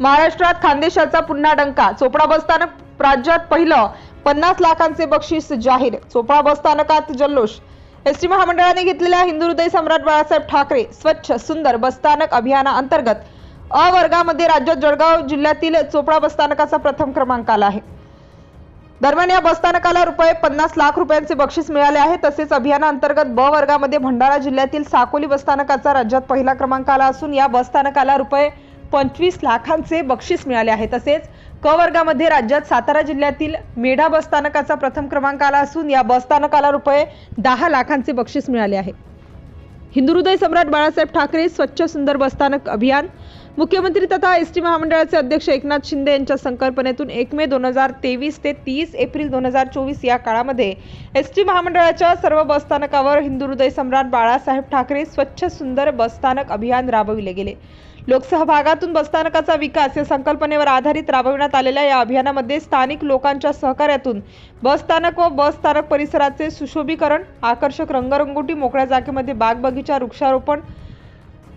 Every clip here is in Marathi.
महाराष्ट्रात खानदेशाचा पुन्हा डंका. चोपडा बसस्थानक राज्यात पहिलं. पन्नास लाखांचे बक्षीस जाहीर. चोपडा बसस्थानकात जल्लोष. एस टी महामंडळाने घेतलेल्या हिंदू हृदय सम्राट बाळासाहेब ठाकरे स्वच्छ सुंदर बसस्थानक अभियानाअंतर्गत अ वर्गामध्ये राज्यात जळगाव जिल्ह्यातील चोपडा बसस्थानकाचा प्रथम क्रमांक आला आहे. दरम्यान या बसस्थानकाला रुपये पन्नास लाख रुपयांचे बक्षीस मिळाले आहे. तसेच अभियानाअंतर्गत ब वर्गामध्ये भंडारा जिल्ह्यातील साकोली बसस्थानकाचा राज्यात पहिला क्रमांक आला असून या बसस्थानकाला रुपये पंचवीस लाखांचे बक्षीस मिळाले आहे. तसेच क वर्गामध्ये राज्यात सातारा जिल्ह्यातील मेढा बसस्थानकाचा प्रथम क्रमांक आला असून या बसस्थानकाला रुपये दहा लाखांचे बक्षीस मिळाले आहे. हिंदू हृदय सम्राट बाळासाहेब ठाकरे स्वच्छ सुंदर बसस्थानक अभियान. मुख्यमंत्री तथा एस टी महामंडळाचे अध्यक्ष एकनाथ शिंदे यांच्या संकल्पनेतून एक मे दोन हजार तेवीस ते तीस एप्रिल दोन हजार चोवीस या काळामध्ये एस टी महामंडळाच्या सर्व बसस्थानकावर हिंदू हृदय सम्राट बाळासाहेब ठाकरे स्वच्छ सुंदर बसस्थानक अभियान राबविले गेले. लोकसहभागातून बसस्थानकाचा विकास या संकल्पनेवर आधारित राबविण्यात आलेल्या या अभियानामध्ये स्थानिक लोकांच्या सहकार्यातून बसस्थानक व बसस्थानक परिसराचे सुशोभीकरण आकर्षक रंगरंगोटी मोकळ्या जागेमध्ये बाग बगीचा वृक्षारोपण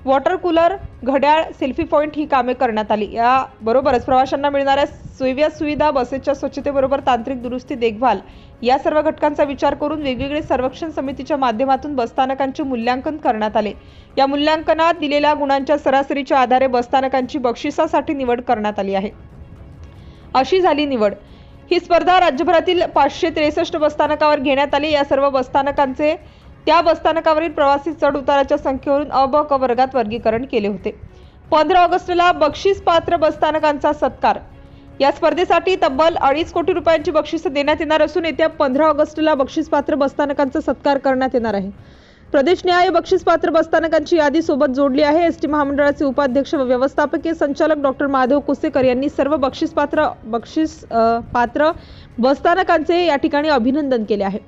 वॉटर कूलर घड्याळ सेल्फी पॉईंट ही कामे करण्यात आली. या बरोबरच प्रवाशांना मिळणाऱ्या सोयव्या सुविधा बसेसच्या स्वच्छतेबरोबर तांत्रिक दुरुस्ती देखभाल या सर्व घटकांचा विचार करून वेगवेगळे सर्वेक्षण समितीच्या माध्यमातून बसस्थानकांचे मूल्यांकन करण्यात आले. या मूल्यांकनात दिलेल्या गुणांच्या सरासरीच्या आधारे बसस्थानकांची बक्षिसासाठी निवड करण्यात आली आहे. अशी झाली निवड. ही स्पर्धा राज्यभरातील पाचशे त्रेसष्ट बसस्थानकावर घेण्यात आली. या सर्व बसस्थानकांचे त्या बसस्थानकावरील प्रवासी चढ उताराच्या संख्येवरून अ ब क वर्गात वर्गीकरण केले होते. पंधरा ऑगस्टला बक्षीस पात्र बसस्थानकांचा सत्कार. या स्पर्धेसाठी तब्बल अडीच कोटी रुपयांची बक्षीस देण्यात येणार असून येत्या पंधरा ऑगस्टला बक्षीसपात्र बसस्थानकांचा सत्कार करण्यात येणार आहे. प्रदेश न्याय बक्षीसपात्र बसस्थानकांची यादी सोबत जोडली आहे. एस टी महामंडळाचे उपाध्यक्ष व व्यवस्थापकीय संचालक डॉक्टर माधव कुसेकर यांनी सर्व बक्षीसपात्र बक्षीस पात्र बसस्थानकांचे या ठिकाणी अभिनंदन केले आहे.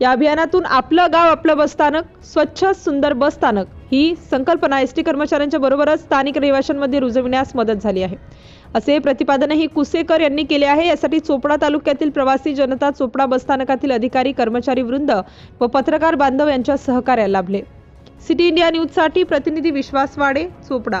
या अभियानातून आपलं गाव आपलं बसस्थानक स्वच्छ सुंदर बसस्थानक ही संकल्पना एस टी कर्मचाऱ्यांच्या बरोबरच स्थानिक रहिवाशांमध्ये रुजविण्यास मदत झाली आहे. असे प्रतिपादनही कुसेकर यांनी केले आहे. यासाठी चोपडा तालुक्यातील प्रवासी जनता चोपडा बसस्थानकातील अधिकारी कर्मचारी वृंद व पत्रकार बांधव यांच्या सहकार्याला लाभले. सिटी इंडिया न्यूजसाठी प्रतिनिधी विश्वास वाडे चोपडा.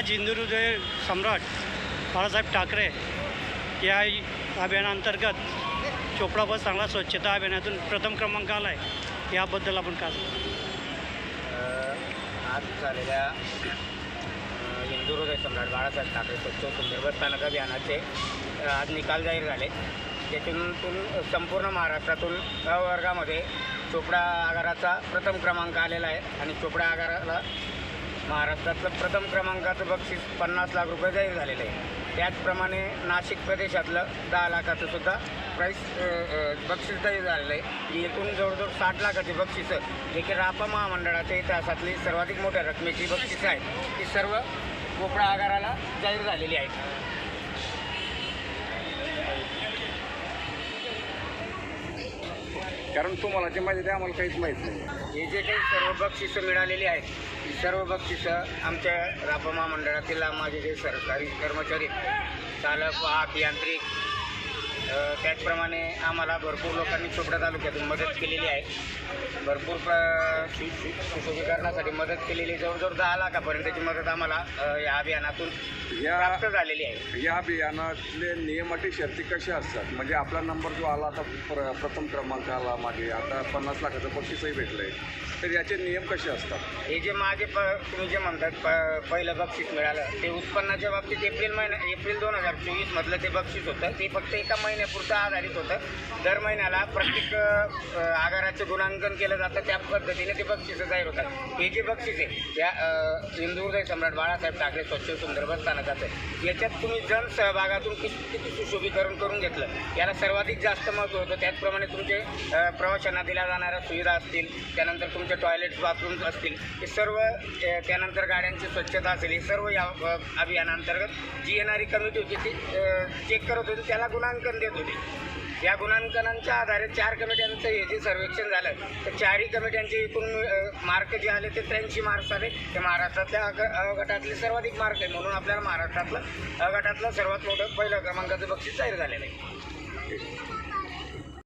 आज हिंदुहृदय सम्राट बाळासाहेब ठाकरे या अभियानांतर्गत चोपडा बस चांगला स्वच्छता अभियानातून प्रथम क्रमांक आला आहे याबद्दल आपण काय आज झालेल्या हिंदुहृदय सम्राट बाळासाहेब ठाकरे स्वच्छ सुंदर बसस्थानक अभियानाचे आज निकाल जाहीर झाले. त्यातून संपूर्ण महाराष्ट्रातून वर्गामध्ये चोपडा आगाराचा प्रथम क्रमांक आलेला आहे आणि चोपडा आगाराला महाराष्ट्रातलं प्रथम क्रमांकाचं बक्षीस पन्नास लाख रुपये जाहीर झालेलं आहे. त्याचप्रमाणे नाशिक प्रदेशातलं दहा लाखाचं सुद्धा प्राईस बक्षीस जाहीर झालेलं आहे. एकूण जवळजवळ साठ लाखाची बक्षिसं जे की रापा महामंडळाच्या इतिहासातली सर्वाधिक मोठ्या रकमेची बक्षिसं आहेत. ती सर्व कोपडा आगाराला जाहीर झालेली आहेत. कारण तुम्हाला जे माहिती ते आम्हाला काहीच माहीत नाही. हे जे काही सर्व बक्षिसं मिळालेली आहेत ही सर्व बक्षिसं आमच्या रापमा महामंडळातील माझे जे सरकारी कर्मचारी आहेत, चालक वाहक यांत्रिक त्याचप्रमाणे आम्हाला भरपूर लोकांनी चोपडा तालुक्यातून मदत केलेली आहे. भरपूर सुशोभीकरणासाठी मदत केलेली आहे. जवळजवळ दहा लाखापर्यंतची मदत आम्हाला या अभियानातून प्राप्त झालेली आहे. या अभियानातले नियम अटी शर्ती कशा असतात? म्हणजे आपला नंबर जो आला आता प्र प्रथम क्रमांक आला मागे आता पन्नास लाखाचं बक्षीसही भेटलंय. तर याचे नियम कसे असतात? हे जे माझे प तुम्ही जे म्हणतात प पहिलं बक्षीस मिळालं ते उत्पन्नाच्या बाबतीत एप्रिल महिना एप्रिल दोन हजार चोवीसमधलं ते बक्षीस होतं. ते फक्त एका महिन्यापुरतं आधारित होतं. दर महिन्याला प्रत्येक आगाराचं गुणांकन केलं जातं त्या पद्धतीने ते बक्षिसं जाहीर होतात. हे जे बक्षीस आहे त्या अ, सम्राट बाळासाहेब ठाकरे स्वच्छ सुंदर बस स्थानकाचं. याच्यात तुम्ही जनसहभागातून किती किती सुशोभीकरण करून घेतलं याला सर्वाधिक जास्त महत्त्व होतं. त्याचप्रमाणे तुमचे प्रवाशांना दिल्या जाणाऱ्या सुविधा असतील त्यानंतर तुमचे टॉयलेट्स बाथरूम्स असतील हे सर्व त्यानंतर गाड्यांची स्वच्छता असेल हे सर्व या अभियानांतर्गत जी येणारी कमिटी होती ती चेक करत होती त्याला गुणांकन देत होती. या गुणांकनांच्या आधारे चार कमिट्यांचं हे जे सर्वेक्षण झालं तर चारही कमिट्यांचे एकूण मार्क जे आले ते त्र्याऐंशी मार्क्स आले. ते महाराष्ट्रातल्या अ गटातले सर्वाधिक मार्क आहे म्हणून आपल्याला महाराष्ट्रातलं अ गटातलं सर्वात मोठं पहिलं क्रमांकाचं बक्षीस जाहीर झालेलं आहे.